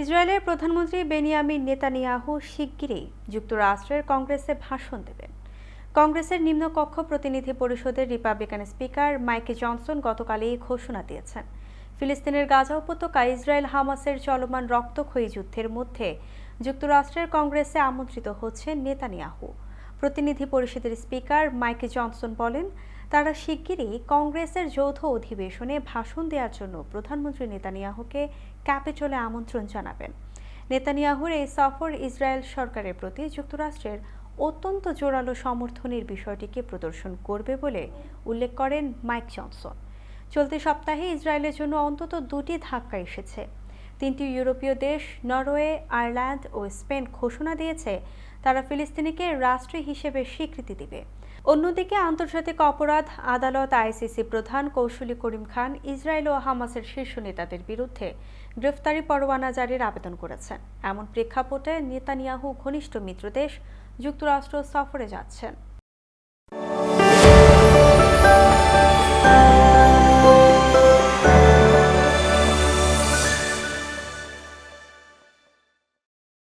ইসরায়েলের প্রধানমন্ত্রী Benjamin Netanyahu শিগগিরই যুক্তরাষ্ট্রের কংগ্রেসে ভাষণ দেবেন। কংগ্রেসের নিম্নকক্ষ প্রতিনিধি পরিষদের রিপাবলিকান স্পিকার মাইকে জনসন গতকাল এই ঘোষণা দিয়েছেন। ফিলিস্তিনের গাজা উপত্যকায় ইসরায়েল হামাসের চলমান রক্তক্ষয়ী যুদ্ধের মধ্যে যুক্তরাষ্ট্রের কংগ্রেসে আমন্ত্রিত হচ্ছেন নেতানিয়াহু। প্রতিনিধি পরিষদের স্পিকার মাইকে জনসন বলেন, তারা শিগগিরই কংগ্রেসের যৌথ অধিবেশনে ভাষণ দেওয়ার জন্য প্রধানমন্ত্রী নেতানিয়াহুকে ক্যাপিটলে আমন্ত্রণ জানাবেন। নেতানিয়াহুর এই সফর ইসরায়েল সরকারের প্রতি যুক্তরাষ্ট্রের অত্যন্ত জোরালো সমর্থনের বিষয়টিকে প্রদর্শন করবে বলে উল্লেখ করেন মাইক জনসন। চলতি সপ্তাহে ইসরায়েলের জন্য অন্তত দুটি ধাক্কা এসেছে। তিনটি ইউরোপীয় দেশ, নরওয়ে, আয়ারল্যান্ড ও স্পেন ঘোষণা দিয়েছে, তারা ফিলিস্তিনিকে রাষ্ট্র হিসেবে স্বীকৃতি দিবে। অন্যদিকে আন্তর্জাতিক অপরাধ, আদালত, আইসিসি প্রধান কৌশলী করিম খান, ইসরায়েল ও হামাসের শীর্ষ নেতাদের বিরুদ্ধে গ্রেফতারি পরোয়ানা জারির আবেদন করেছেন। এমন প্রেক্ষাপটে নেতানিয়াহু ঘনিষ্ঠ মিত্রদেশ যুক্তরাষ্ট্র সফরে যাচ্ছেন।